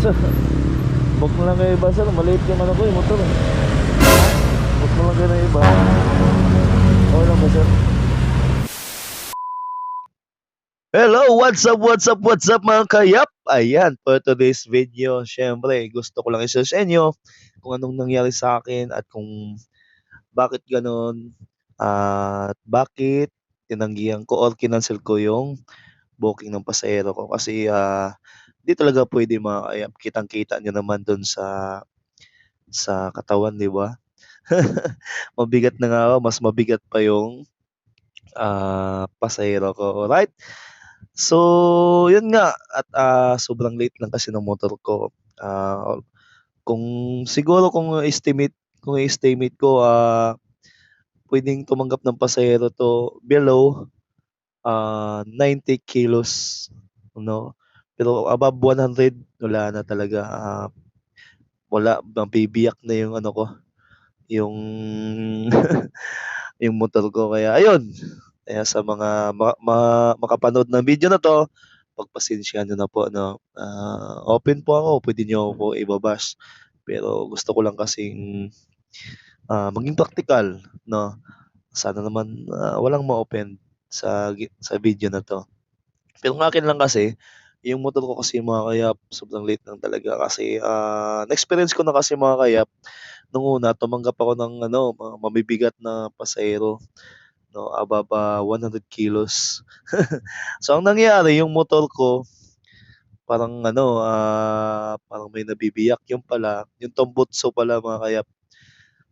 sir. Book mo lang kayo iba sir. Maliit yung ano ko yung motor. eh. Book mo lang kayo ng iba. Okay lang ba sir? Hello, what's up, what's up, what's up mga kayap? Ayan, for today's video, syempre, gusto ko lang i-share sa inyo kung anong nangyari sa akin at kung bakit ganon at bakit tinanggihan ko or kinancel ko yung booking ng pasahero ko kasi ah, di talaga pwede mga kayap. Kitang-kita nyo naman dun sa sa katawan, di ba? Mabigat na nga ako, mas mabigat pa yung ah, pasahero ko. Alright? So, yun nga at ah, sobrang late lang kasi ng motor ko. Ah, kung siguro kung estimate kung estimate ko ah pwedeng tumanggap ng pasahero to below ah 90 kilos, no? Pero above 100 wala na talaga. Ah, wala, mabibiyak na yung ano ko, yung yung motor ko. Kaya ayun, kaya sa mga ma ma makapanood ng video na 'to, pagpasensyahan niyo na po 'no. Ah, open po ako, pwede niyo ako i-ba-bash. Pero gusto ko lang kasing ah, maging praktikal 'no. Sana naman ah, walang ma-offend sa sa video na 'to. Pero ang akin lang kasi, yung motor ko kasi mga kayap, sobrang late lang talaga kasi ah, na-experience ko na kasi mga kayap, nung una tumanggap ako ng ano, mga mabibigat na pasahero, 'no, ah, 100 kilos. So ang nangyari yung motor ko, parang ano, ah, parang may nabibiyak. Yun pala, yung tombotso pala mga kayap,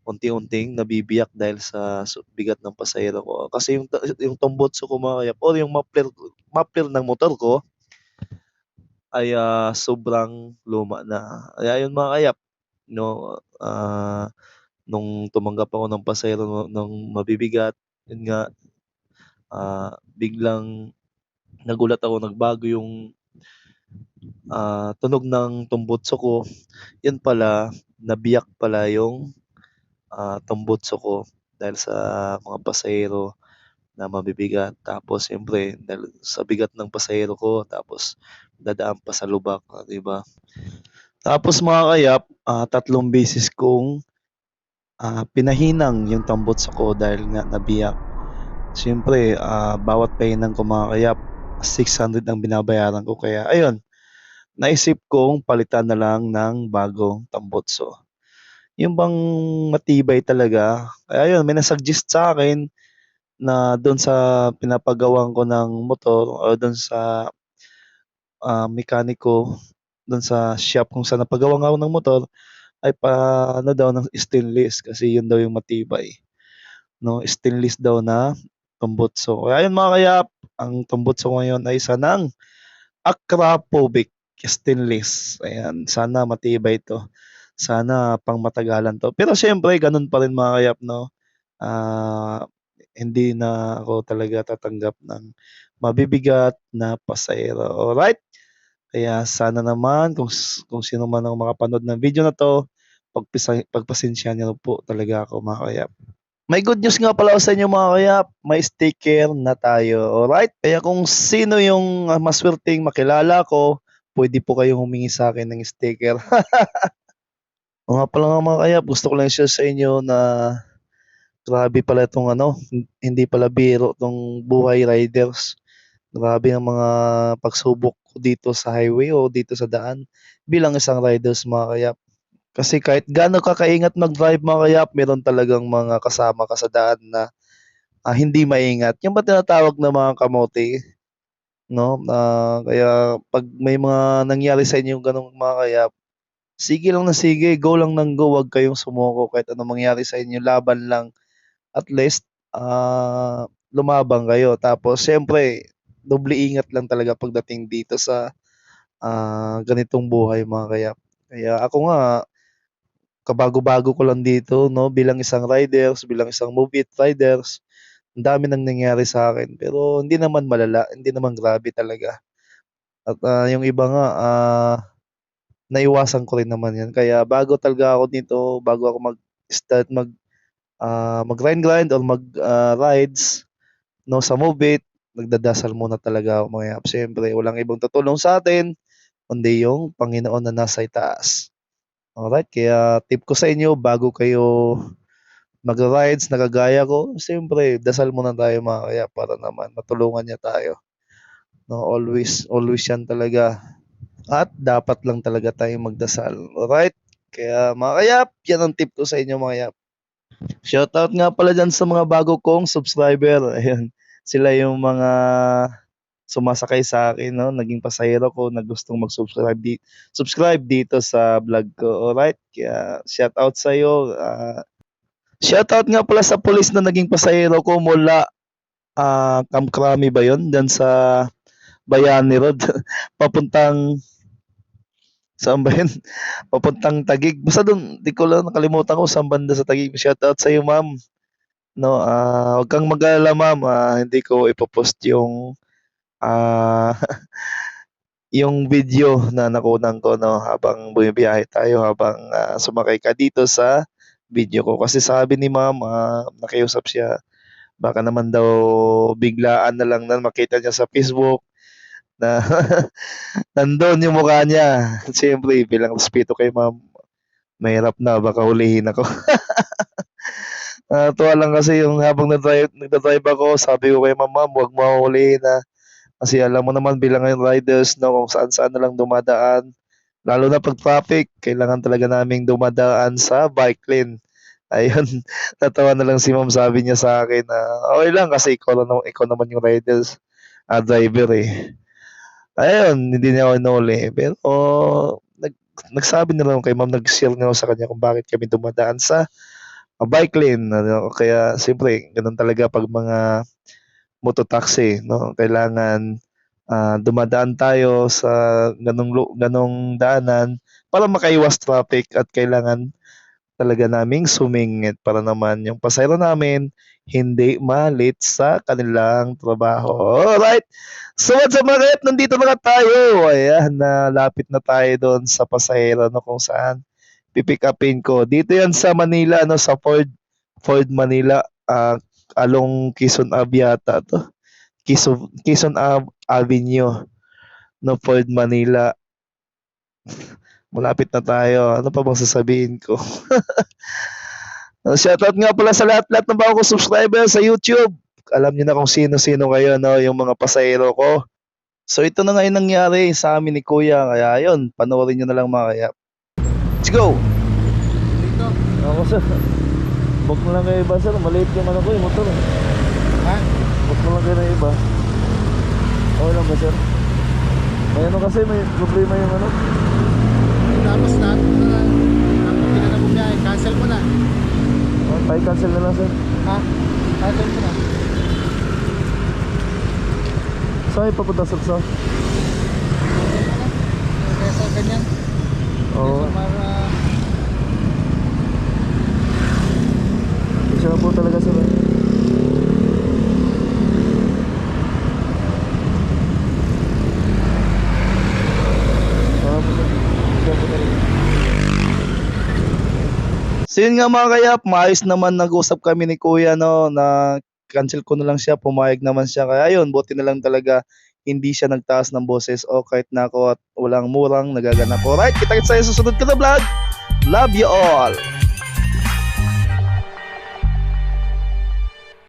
unti-unting nabibiyak dahil sa bigat ng pasahero ko. Kasi yung yung tombotso ko mga kayap or yung muffler muffler ng motor ko ay ah, sobrang luma na. Kaya yun mga kayap, 'no, ah, nung tumanggap ako ng pasahero ng mabibigat, yun nga, ah, biglang nagulat ako, nagbago yung ah, tunog ng tombotso ko. Yun pala, nabiyak pala yung ah, tombotso ko dahil sa mga pasahero na mabibigat. Tapos siyempre sa bigat ng pasahero ko, tapos dadaan pa sa lubak, 'di ba? Tapos mga kayap, ah, tatlong beses kong ah, pinahinang yung tombotso ko dahil nga nabiyak. Siyempre ah, bawat pahinang ko mga kayap, 600 ang binabayaran ko kaya ayun, naisip kong palitan na lang ng bagong tombotso. Yung bang matibay talaga, ayun may nag-suggest sa'kin na dun sa pinapagawan ko ng motor o dun sa ah, mekaniko, dun sa shop kung saan napagawan ako ng motor, ay pa-ano daw ng stainless kasi yun daw yung matibay, 'no, stainless daw na tombotso. Kaya ayun mga kayap, ang tombotso ko ngayon ay isa ng Akrapovic stainless. Ayan, sana matibay 'to. Sana pangmatagalan 'to. Pero siyempre ganun pa rin mga kayap 'no, ah, hindi na ako talaga tatanggap ng mabibigat na pasahero, alright? Kaya sana naman kung kung sino man ang makapanood ng video na 'to, pagpasa pagpasensyahan niyo po talaga ako mga kayap. May good news nga pala sa inyo mga kayap, may sticker na tayo, alright? Kaya kung sino yung ah, masuwerteng makilala ko, pwede po kayong humingi sa'kin ng sticker. Oo nga pala nga mga kayap, gusto ko lang i-share sa inyo na grabe pala itong ano, hindi pala biro 'tong buhay riders. Grabe ang mga pagsubok dito sa highway o dito sa daan bilang isang riders mga kayap. Kasi kahit gaano ka kaingat mag-drive mga kayap, meron talagang mga kasama ka sa daan na ah, hindi maingat. Yung ba tinatawag na mga kamote, 'no, ah, kaya 'pag may mga nangyari sa inyong gano'ng mga kayap, sige lang ng sige, go lang ng go, wag kayong sumuko kahit anong mangyari sa inyo, laban lang. At least ah, lumabang kayo. Tapos siyempre doble ingat lang talaga pagdating dito sa ah, ganitong buhay mga kayap. Kaya ako nga kabago-bago ko lang dito 'no, bilang isang riders, bilang isang move it riders, ang dami ng nangyari sa'kin pero hindi naman malala, hindi naman grabe talaga. At ah, yung iba nga ah, naiwasan ko rin naman 'yan. Kaya bago talaga ako dito, bago ako mag-start mag ah, mag-grind-grind or mag ah, rides 'no, sa move it, nagdadasal muna talaga ako mga kayap. Siyempre walang ibang tutulong sa'tin kundi yung Panginoon na nasa itaas. Alright, kaya tip ko sa inyo bago kayo mag-rides na kagaya ko, siyempre dasal muna tayo mga kaya para naman matulungan niya tayo. No, always, always yan talaga. At dapat lang talaga tayong magdasal. Alright? Kaya mga kayap, yan ang tip ko sa inyo mga kayap. Shoutout nga pala dyan sa mga bago kong subscriber. Ayan, sila yung mga sumasakay sa akin, no? Naging pasahero ko na gustong mag-subscribe di subscribe dito sa vlog ko. Alright? Kaya shoutout sa iyo. ah shoutout nga pala sa pulis na naging pasahero ko mula ah Kamkrami ba 'yon? Diyan sa Bayani Road papuntang saan ba yun? Papuntang Taguig. Basta doon, di ko lang nakalimutan ko saan banda sa Taguig. Shoutout sa iyo, ma'am. No, ah wag kang mag-alala, ma'am. Ah, hindi ko ipopost yung ah yung video na nakunan ko no habang bumibiyahe tayo habang ah, sumakay ka dito sa video ko kasi sabi ni ma'am ah, nakiusap siya baka naman daw biglaan na lang na makita niya sa Facebook na nandun yung mukha niya. Siyempre, bilang respeto kay ma'am, mahirap na, baka hulihin ako. Ah, tuwa lang kasi yung habang nagdrive, nagdadrive ako, sabi ko kay ma'am, ma'am, huwag mo hulihin na. Kasi alam mo naman bilang ngayon riders, no, kung saan saan na lang dumadaan. Lalo na pag traffic, kailangan talaga naming dumadaan sa bike lane. Ayun, natawa na lang si ma'am sabi niya sa akin na okay lang kasi ikaw, lang, ikaw naman yung riders, ah, driver eh. Ayun, hindi niya ako inuli. Pero nag, nagsabi na lang kay ma'am, nag-share na sa kanya kung bakit kami dumadaan sa ah, bike lane. Ano, kaya siyempre, ganun talaga pag mga mototaxi, no? Kailangan ah, dumadaan tayo sa ganong, ganong daanan para makaiwas traffic at kailangan talaga naming sumingit para naman yung pasayro namin hindi malit sa kanilang trabaho. Alright. So what's up mga kayat? Nandito na tayo. Ayan, nalapit na tayo doon sa pasahero no, kung saan pipick upin ko. Dito yan sa Manila, no, sa Ford, Ford Manila, ah, along Quezon Ave to. Quezon, Quezon Ave Avenue, no, Ford Manila. Malapit na tayo. Ano pa bang sasabihin ko? Shoutout nga pala sa lahat-lahat ng bago ko subscriber sa YouTube. Alam niyo na kung sino-sino kayo, no, yung mga pasahero ko. So ito na nga yung nangyari sa amin ni Kuya. Kaya yun, panoorin nyo na lang mga kaya. Let's go! Dito. Ako sir. Bok mo lang kayo iba sir. Maliit yung ano ko yung motor. Ha? Bok mo lang kayo ng iba. Okay lang ba sir? May ano kasi, may problema yung ano. Tapos na, na, hindi ka na bumiyahe. Cancel mo na. Oh, tayo cancel na lang sir. Ha? Cancel mo na. Saan kayo papunta sir sa ganyan. Oo. So, para... Siya na po talaga sir. So yun nga mga kayap, maayos naman nag-usap kami ni Kuya no na cancel ko na lang siya, pumayag naman siya. Kaya ayun, buti na lang talaga hindi siya nagtaas ng boses o kahit na ako at walang murang nagaganap. Alright, kita-kits tayo sa susunod ko na vlog. Love you all!